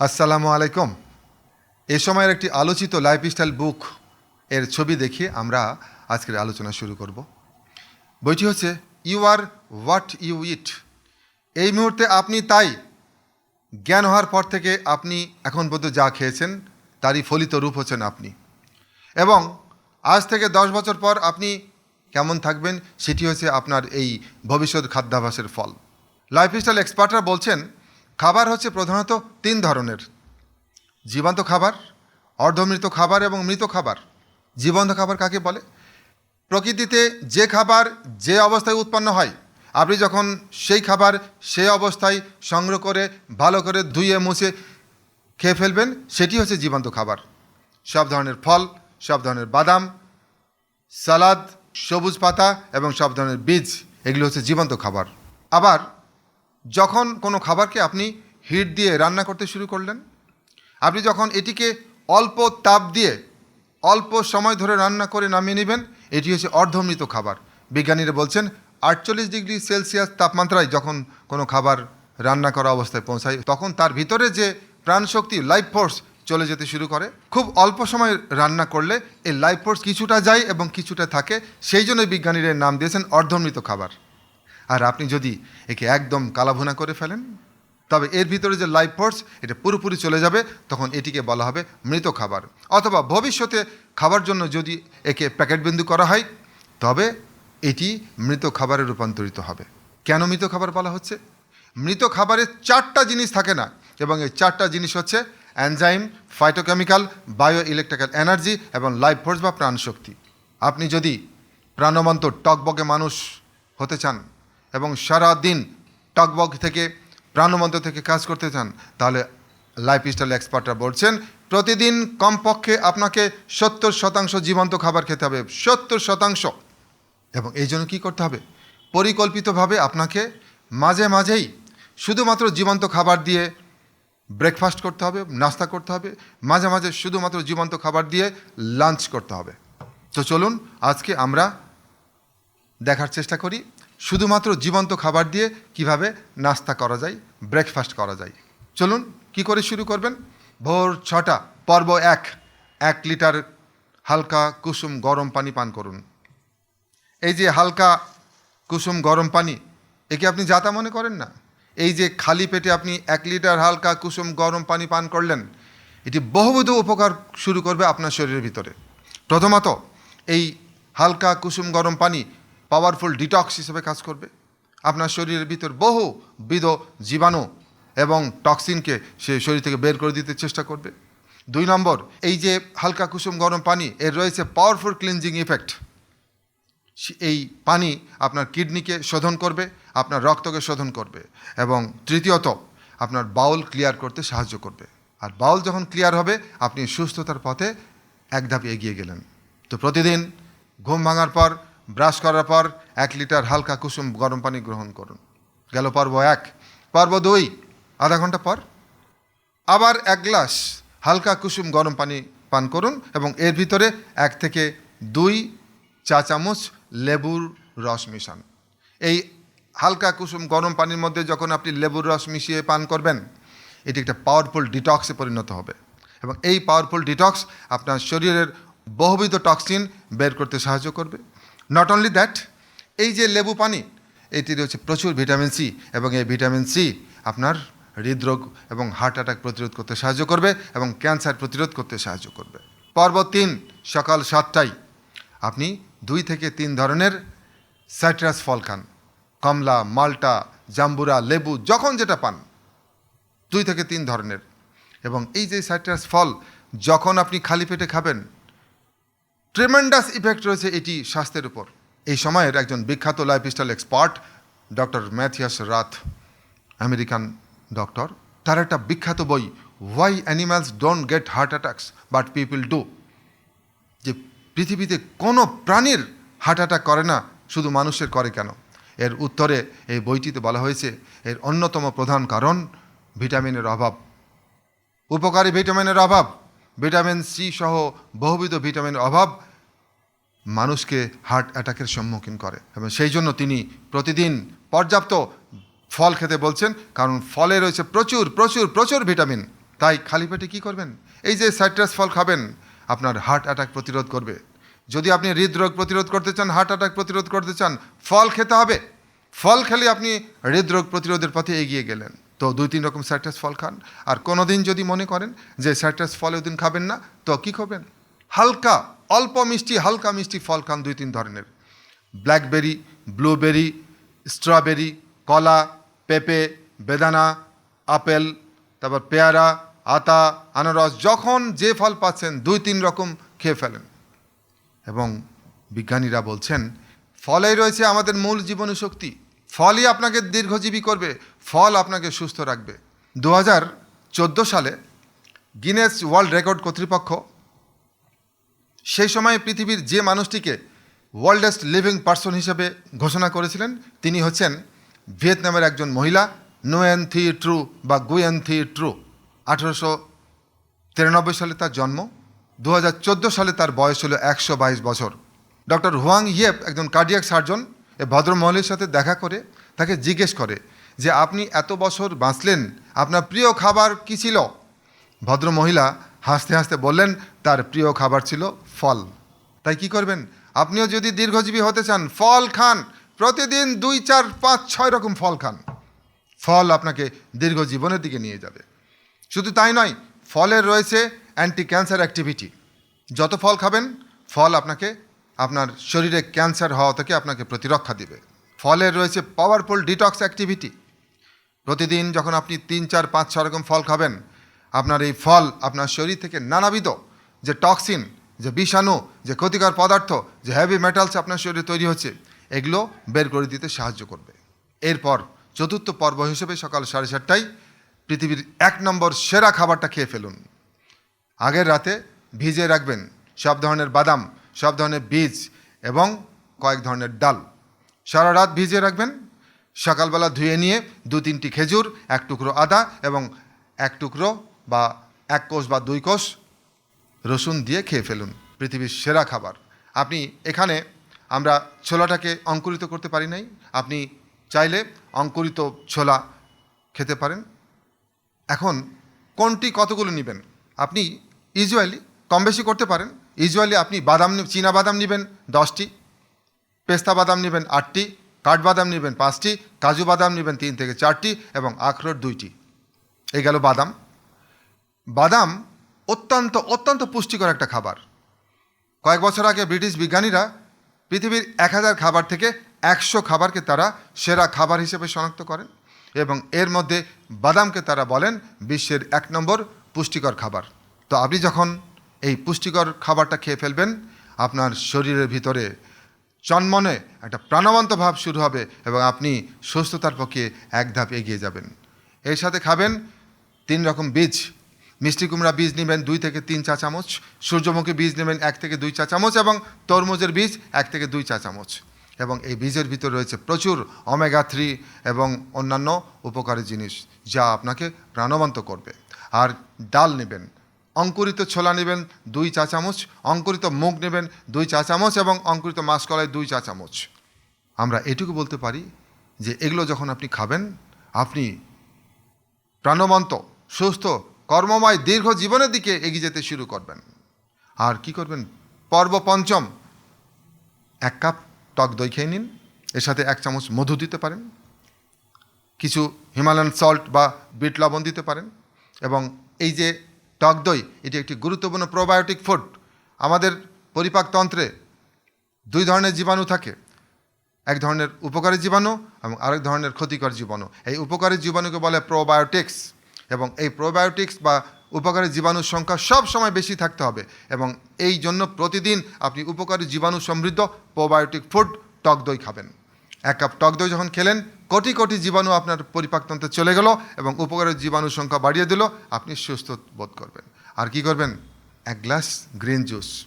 আসসালামু আলাইকুম। এ সময়ের একটি আলোচিত লাইফস্টাইল বুক এর ছবি দেখিয়ে আমরা আজকের আলোচনা শুরু করব। বইটি হচ্ছে you are what you eat এই মুহূর্তে আপনি তাই জ্ঞান হওয়ার পর থেকে আপনি এখন পর্যন্ত যা খেয়েছেন, তারই ফলিত রূপ হচ্ছেন আপনি। এবং আজ থেকে দশ বছর পর আপনি কেমন থাকবেন, সেটি হচ্ছে আপনার এই ভবিষ্যৎ খাদ্যাভাসের ফল। লাইফস্টাইল এক্সপার্টরা বলছেন খাবার হচ্ছে প্রধানত তিন ধরনের। জীবন্ত খাবার, অর্ধমৃত খাবার এবং মৃত খাবার। জীবন্ত খাবার কাকে বলে? প্রকৃতিতে যে খাবার যে অবস্থায় উৎপন্ন হয়, আপনি যখন সেই খাবার সেই অবস্থায় সংগ্রহ করে, ভালো করে ধুয়ে, মুছে খেয়ে ফেলবেন, সেটি হচ্ছে জীবন্ত খাবার। সব ধরনের ফল, সব ধরনের বাদাম, সালাদ, সবুজ পাতা এবং সব ধরনের বীজ, এগুলো হচ্ছে জীবন্ত খাবার। আবার যখন কোনো খাবারকে আপনি হিট দিয়ে রান্না করতে শুরু করলেন, আপনি যখন এটিকে অল্প তাপ দিয়ে অল্প সময় ধরে রান্না করে নামিয়ে নেবেন, এটি হচ্ছে অর্ধমৃত খাবার। বিজ্ঞানীরা বলছেন, আটচল্লিশ ডিগ্রি সেলসিয়াস তাপমাত্রায় যখন কোনো খাবার রান্না করা অবস্থায় পৌঁছায়, তখন তার ভিতরে যে প্রাণশক্তি লাইফ ফোর্স চলে যেতে শুরু করে। খুব অল্প সময় রান্না করলে এই লাইফ ফোর্স কিছুটা যায় এবং কিছুটা থাকে। সেই জন্য বিজ্ঞানীরা নাম দিয়েছেন অর্ধমৃত খাবার। আর আপনি যদি একে একদম কালাভুনা করে ফেলেন, তবে এর ভিতরে যে লাইফ ফোর্স এটা পুরোপুরি চলে যাবে, তখন এটিকে বলা হবে মৃত খাবার। অথবা ভবিষ্যতে খাবার জন্য যদি একে প্যাকেটবিন্দু করা হয়, তবে এটি মৃত খাবারে রূপান্তরিত হবে। কেন মৃত খাবার বলা হচ্ছে? মৃত খাবারে চারটা জিনিস থাকে না, এবং এই চারটা জিনিস হচ্ছে enzyme phytochemical bio electrical energy এবং লাইফ ফোর্স বা প্রাণশক্তি। আপনি যদি প্রাণবন্ত টকবগে মানুষ হতে চান এবং সারা দিন টকবগ থেকে, প্রাণবন্ত থেকে কাজ করতে চান, তাহলে লাইফস্টাইল এক্সপার্টরা বলছেন, প্রতিদিন কমপক্ষে আপনাকে সত্তর শতাংশ জীবন্ত খাবার খেতে হবে, সত্তর শতাংশ। এবং এই জন্য কী করতে হবে? পরিকল্পিতভাবে আপনাকে মাঝে মাঝেই শুধুমাত্র জীবন্ত খাবার দিয়ে ব্রেকফাস্ট করতে হবে, নাস্তা করতে হবে, মাঝে মাঝে শুধুমাত্র জীবন্ত খাবার দিয়ে লাঞ্চ করতে হবে। তো চলুন, আজকে আমরা দেখার চেষ্টা করি শুধুমাত্র জীবন্ত খাবার দিয়ে কীভাবে নাস্তা করা যায় ব্রেকফাস্ট করা যায়। চলুন, কি করে শুরু করবেন? ভোর ছটা, পর্ব এক। এক লিটার হালকা কুসুম গরম পানি পান করুন। এই যে হালকা কুসুম গরম পানি একে আপনি যাতা মনে করেন না? এই যে খালি পেটে আপনি এক লিটার হালকা কুসুম গরম পানি পান করলেন, এটি বহুবিধ উপকার শুরু করবে আপনার শরীরের ভিতরে। প্রথমত, এই হালকা কুসুম গরম পানি পাওয়ারফুল ডিটক্স হিসেবে কাজ করবে। আপনার শরীরের ভিতর বহু বিধ জীবাণু এবং টক্সিনকে সে শরীর থেকে বের করে দিতে চেষ্টা করবে। দুই নম্বর, এই যে হালকা কুসুম গরম পানি, এর রয়েছে পাওয়ারফুল ক্লিনজিং ইফেক্ট এই পানি আপনার কিডনিকে শোধন করবে, আপনার রক্তকে শোধন করবে এবং তৃতীয়ত, আপনার বাউল ক্লিয়ার করতে সাহায্য করবে। আর বাউল যখন ক্লিয়ার হবে, আপনি সুস্থতার পথে এক ধাপ এগিয়ে গেলেন। তো প্রতিদিন ঘুম ভাঙার পর ব্রাশ করার পর এক লিটার হালকা কুসুম গরম পানি গ্রহণ করুন। গেল পর্ব এক। পর্ব দুই, আধা ঘণ্টা পর। আবার এক গ্লাস হালকা কুসুম গরম পানি পান করুন এবং এর ভিতরে এক থেকে দুই চা চামচ লেবুর রস মিশান। এই হালকা কুসুম গরম পানির মধ্যে যখন আপনি লেবুর রস মিশিয়ে পান করবেন, এটি একটা পাওয়ারফুল ডিটক্সে পরিণত হবে এবং এই পাওয়ারফুল ডিটক্স আপনার শরীরের বহুবিধ টক্সিন বের করতে সাহায্য করবে। নট অনলি দ্যাট এই যে লেবু পানি, এটি হচ্ছে প্রচুর ভিটামিন সি এবং এই ভিটামিন সি আপনার হৃদরোগ এবং হার্ট অ্যাটাক প্রতিরোধ করতে সাহায্য করবে এবং ক্যান্সার প্রতিরোধ করতে সাহায্য করবে। পর্ব তিন, সকাল সাতটায় আপনি দুই থেকে তিন ধরনের সাইট্রাস ফল খান। কমলা, মাল্টা, জাম্বুরা, লেবু, যখন যেটা পান, দুই থেকে তিন ধরনের। এবং এই যে সাইট্রাস ফল, যখন আপনি খালি পেটে খাবেন ট্রেমেন্ডাস ইফেক্ট রয়েছে এটি স্বাস্থ্যের উপর। এই সময়ের একজন বিখ্যাত lifestyle expert doctor Matthias Rath American doctor তার একটা বিখ্যাত বই why animals don't get heart attacks but people do যে পৃথিবীতে কোনো প্রাণীর হার্ট অ্যাটাক করে না, শুধু মানুষের করে কেন? এর উত্তরে এই বইটিতে বলা হয়েছে, এর অন্যতম প্রধান কারণ ভিটামিনের অভাব। উপকারী ভিটামিনের অভাব। ভিটামিন সি সহ বহুবিধ ভিটামিনের অভাব মানুষকে হার্ট অ্যাটাকের সম্মুখীন করে। এবং সেই জন্য তিনি প্রতিদিন পর্যাপ্ত ফল খেতে বলছেন, কারণ ফলে রয়েছে প্রচুর প্রচুর প্রচুর ভিটামিন। তাই খালি পেটে কী করবেন? এই যে সাইট্রাস ফল খাবেন, আপনার হার্ট অ্যাটাক প্রতিরোধ করবে। যদি আপনি হৃদরোগ প্রতিরোধ করতে চান, হার্ট অ্যাটাক প্রতিরোধ করতে চান, ফল খেতে হবে। ফল খেলে আপনি হৃদরোগ প্রতিরোধের পথে এগিয়ে গেলেন। তো দুই তিন রকম সাইট্রাস ফল খান। আর কোনো দিন যদি মনে করেন যে সাইট্রাস ফল ওই দিন খাবেন না, তো কী খাবেন? হালকা, অল্প মিষ্টি, হালকা মিষ্টি ফল খান দুই তিন ধরনের। ব্ল্যাকবেরি, ব্লুবেরি, স্ট্রবেরি, কলা, পেঁপে, বেদানা, আপেল, তারপর পেয়ারা, আতা, আনারস, যখন যে ফল পাচ্ছেন দুই তিন রকম খেয়ে ফেলেন। এবং বিজ্ঞানীরা বলছেন, ফলেই রয়েছে আমাদের মূল জীবনী শক্তি। ফলই আপনাকে দীর্ঘজীবী করবে, ফল আপনাকে সুস্থ রাখবে। দু হাজার চোদ্দ সালে গিনেস ওয়ার্ল্ড রেকর্ড কর্তৃপক্ষ সেই সময় পৃথিবীর যে মানুষটিকে ওয়ার্ল্ডেস্ট লিভিং পার্সন হিসেবে ঘোষণা করেছিলেন, তিনি হচ্ছেন ভিয়েতনামের একজন মহিলা নোয়েন থি ট্রু বা গুয়েন থি ট্রু আঠেরোশো তিরানব্বই সালে তার জন্ম দু হাজার চোদ্দ সালে তার বয়স হলো একশো বছর। ডক্টর হুয়াং ইয়েপ একজন কার্ডিয়াক সার্জন ভদ্রমহলের সাথে দেখা করে তাকে জিজ্ঞেস করে যে, আপনি এত বছর বাঁচলেন, আপনার প্রিয় খাবার কী ছিল? ভদ্রমহিলা হাসতে হাসতে বললেন, তার প্রিয় খাবার ছিল ফল। তাই কি করবেন? আপনিও যদি দীর্ঘজীবী হতে চান, ফল খান। প্রতিদিন দুই, চার, পাঁচ, ছয় রকম ফল খান। ফল আপনাকে দীর্ঘ জীবনের দিকে নিয়ে যাবে। শুধু তাই নয়, ফলের রয়েছে অ্যান্টি ক্যান্সার অ্যাক্টিভিটি যত ফল খাবেন, ফল আপনাকে আপনার শরীরে ক্যান্সার হওয়া থেকে আপনাকে প্রতিরক্ষা দিবে। ফলের রয়েছে পাওয়ারফুল ডিটক্স অ্যাক্টিভিটি প্রতিদিন যখন আপনি তিন, চার, পাঁচ ছ রকম ফল খাবেন, আপনার এই ফল আপনার শরীর থেকে নানাবিধ যে টক্সিন যে বিষাণু, যে ক্ষতিকর পদার্থ, যে হেভি মেটালস আপনার শরীরে তৈরি হচ্ছে, এগুলো বের করে দিতে সাহায্য করবে। এরপর চতুর্থ পর্ব হিসেবে সকাল সাড়ে সাতটায় পৃথিবীর এক নম্বর সেরা খাবারটা খেয়ে ফেলুন। আগের রাতে ভিজে রাখবেন সব ধরনের বাদাম সব ধরনের বীজ এবং কয়েক ধরনের ডাল। সারা রাত ভিজিয়ে রাখবেন। সকালবেলা ধুয়ে নিয়ে দু তিনটি খেজুর, এক টুকরো আদা এবং এক টুকরো বা এক কোষ বা দুই কোষ রসুন দিয়ে খেয়ে ফেলুন, পৃথিবীর সেরা খাবার। আপনি এখানে আমরা ছোলাটাকে অঙ্কুরিত করতে পারি নাই। আপনি চাইলে অঙ্কুরিত ছোলা খেতে পারেন। এখন কোনটি কতগুলো নেবেন? আপনি ইউজুয়ালি কম বেশি করতে পারেন। ইউজুয়ালি আপনি বাদাম চীনা বাদাম নেবেন দশটি, পেস্তা বাদাম নেবেন আটটি কাঠবাদাম নেবেন পাঁচটি, কাজু বাদাম নেবেন তিন থেকে চারটি এবং আখরোট দুইটি। এই গেল বাদাম। বাদাম অত্যন্ত অত্যন্ত পুষ্টিকর একটা খাবার। কয়েক বছর আগে ব্রিটিশ বিজ্ঞানীরা পৃথিবীর এক হাজার খাবার থেকে একশো খাবারকে তারা সেরা খাবার হিসেবে শনাক্ত করেন এবং এর মধ্যে বাদামকে তারা বলেন বিশ্বের এক নম্বর পুষ্টিকর খাবার। তো আপনি যখন এই পুষ্টিকর খাবারটা খেয়ে ফেলবেন। আপনার শরীরের ভিতরে চন্মনে একটা প্রাণবন্ত ভাব শুরু হবে এবং আপনি সুস্থতার পক্ষে এক ধাপ এগিয়ে যাবেন। এর সাথে খাবেন তিন রকম বীজ। মিষ্টি কুমড়া বীজ নেবেন দুই থেকে তিন চা চামচ, সূর্যমুখী বীজ নেবেন এক থেকে দুই চা চামচ এবং তরমুজের বীজ এক থেকে দুই চা চামচ এবং এই বীজের ভিতর রয়েছে প্রচুর অমেগা থ্রি এবং অন্যান্য উপকারী জিনিস যা আপনাকে প্রাণবন্ত করবে। আর ডাল নেবেন। অঙ্কুরিত ছোলা নেবেন দুই চা চামচ, অঙ্কুরিত মুগ নেবেন দুই চা চামচ এবং অঙ্কুরিত মাসকলাই দুই চা চামচ। আমরা এটুকু বলতে পারি যে এগুলো যখন আপনি খাবেন, আপনি প্রাণবন্ত, সুস্থ, কর্মময়, দীর্ঘ জীবনের দিকে এগিয়ে যেতে শুরু করবেন। আর কি করবেন? পর্ব পঞ্চম। এক কাপ টক দই খেয়ে নিন, এর সাথে এক চামচ মধু দিতে পারেন, কিছু হিমালয়ান সল্ট বা বিট লবণ দিতে পারেন এবং এই যে টক দই, এটি একটি গুরুত্বপূর্ণ প্রোবায়োটিক ফুড আমাদের পরিপাকতন্ত্রে দুই ধরনের জীবাণু থাকে। এক ধরনের উপকারী জীবাণু এবং আরেক ধরনের ক্ষতিকর জীবাণু। এই উপকারী জীবাণুকে বলে প্রোবায়োটিক্স এবং এই প্রোবায়োটিক্স বা উপকারী জীবাণুর সংখ্যা সব সময় বেশি থাকতে হবে এবং এই জন্য প্রতিদিন আপনি উপকারী জীবাণু সমৃদ্ধ প্রোবায়োটিক ফুড টক দই খাবেন। এক কাপ টক দই যখন খেলেন, কোটি কোটি জীবাণু আপনার পরিপাকতন্ত্রে চলে গেল এবং উপকারী জীবাণুর সংখ্যা বাড়িয়ে দিল, আপনি সুস্থ বোধ করবেন। আর কি করবেন? এক গ্লাস গ্রিন জুস।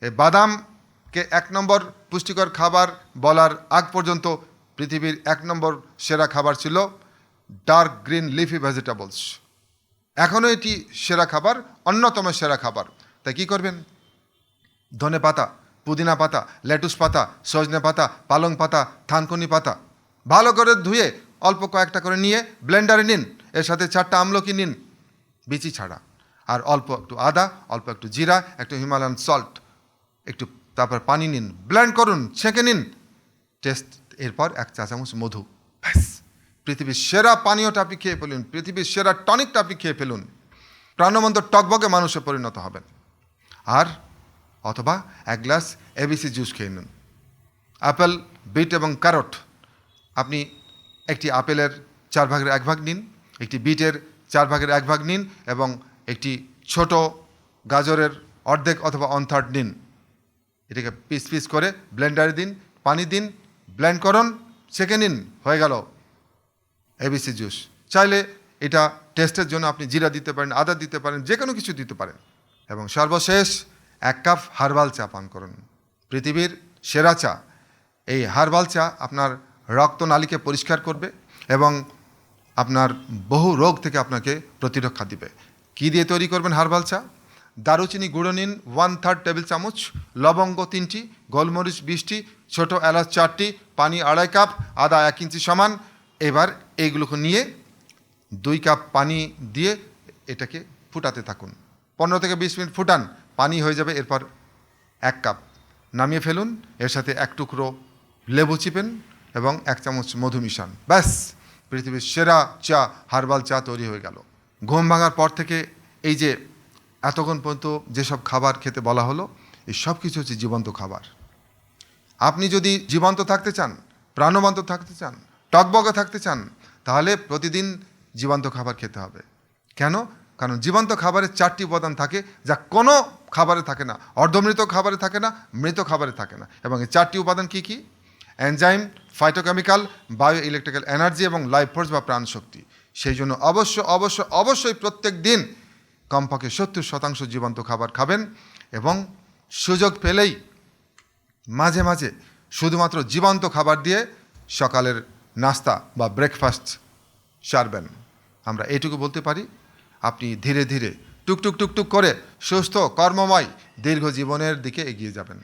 এই বাদামকে এক নম্বর পুষ্টিকর খাবার বলার আগ পর্যন্ত পৃথিবীর এক নম্বর সেরা খাবার ছিল ডার্ক গ্রিন লিফি ভেজিটেবলস। এখনও এটি সেরা খাবার, অন্যতম সেরা খাবার। তাই কী করবেন? ধনে পাতা। পুদিনা পাতা, লেটুস পাতা, সজনে পাতা, পালং পাতা, থানকুনি পাতা। ভালো করে ধুয়ে অল্প কয়েকটা করে নিয়ে ব্লেন্ডারে নিন। এর সাথে চারটা আমলকি নিন, বিচি ছাড়া। আর অল্প একটু আদা, অল্প একটু জিরা, একটু হিমালয়ান সল্ট একটু তারপর পানি নিন। ব্লেন্ড করুন, ছেঁকে নিন। টেস্ট, এরপর এক চা চামচ মধু। ব্যাস। পৃথিবীর সেরা পানীয়টা আপনি খেয়ে ফেলুন। পৃথিবীর সেরা টনিকটা আপনি খেয়ে ফেলুন। প্রাণবন্ত টকবগে মানুষে পরিণত হবেন। আর অথবা এক গ্লাস এবিসি জুস খেয়ে নিন। আপেল, বিট এবং ক্যারট আপনি একটি আপেলের চার ভাগের এক ভাগ নিন, একটি বিটের চার ভাগের এক ভাগ নিন এবং একটি ছোট গাজরের অর্ধেক অথবা অন থার্ড নিন। এটাকে পিস পিস করে ব্লেন্ডারে দিন, পানি দিন ব্লেন্ড করুন ছেঁকে নিন, হয়ে গেল এবিসি জুস চাইলে এটা টেস্টের জন্য আপনি জিরা দিতে পারেন, আদা দিতে পারেন যে কোনো কিছু দিতে পারেন এবং সর্বশেষ এক কাপ হার্বাল চা পান করুন। পৃথিবীর সেরা চা। এই হার্বাল চা আপনার রক্তনালীকে পরিষ্কার করবে এবং আপনার বহু রোগ থেকে আপনাকে প্রতিরক্ষা দিবে। কী দিয়ে তৈরি করবেন হার্বাল চা? দারুচিনি গুঁড়ো নিন ওয়ান থার্ড টেবিল চামচ, লবঙ্গ তিনটি, গোলমরিচ বিশটি, ছোট এলাচ চারটি, পানি আড়াই কাপ, আদা এক ইঞ্চি সমান। এবার এইগুলোকে নিয়ে দুই কাপ পানি দিয়ে এটাকে ফুটাতে থাকুন। পনেরো থেকে বিশ মিনিট ফুটান। পানি হয়ে যাবে, এরপর এক কাপ নামিয়ে ফেলুন, এর সাথে এক টুকরো লেবু চিপেন এবং এক চামচ মধু মিশান। ব্যাস, পৃথিবীর সেরা চা, হার্বাল চা তৈরি হয়ে গেল। ঘুম ভাঙার পর থেকে এই যে এতক্ষণ পর্যন্ত যেসব খাবার খেতে বলা হলো, এই সব কিছু হচ্ছে জীবন্ত খাবার। আপনি যদি জীবন্ত থাকতে চান, প্রাণবন্ত থাকতে চান, টকবগে থাকতে চান, তাহলে প্রতিদিন জীবন্ত খাবার খেতে হবে। কেন? কারণ জীবন্ত খাবারে চারটি উপাদান থাকে যা কোনো খাবারে থাকে না, অর্ধমৃত খাবারে থাকে না, মৃত খাবারে থাকে না। এবং এই চারটি উপাদান কি কি? Enzyme phytochemical bio electrical energy এবং লাইফ ফোর্স বা প্রাণশক্তি। সেই জন্য অবশ্য অবশ্য, অবশ্যই প্রত্যেক দিন কমপক্ষে সত্তর শতাংশ জীবন্ত খাবার খাবেন এবং সুযোগ পেলেই মাঝে মাঝে শুধুমাত্র জীবন্ত খাবার দিয়ে সকালের নাস্তা বা ব্রেকফাস্ট সারবেন। আমরা এইটুকু বলতে পারি। আপনি ধীরে ধীরে টুকটুক টুকটুক করে সুস্থ, কর্মময়, দীর্ঘ জীবনের দিকে এগিয়ে যাবেন।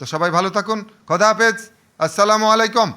তো সবাই ভালো থাকুন। খোদা হাফেজ। আসসালামু আলাইকুম।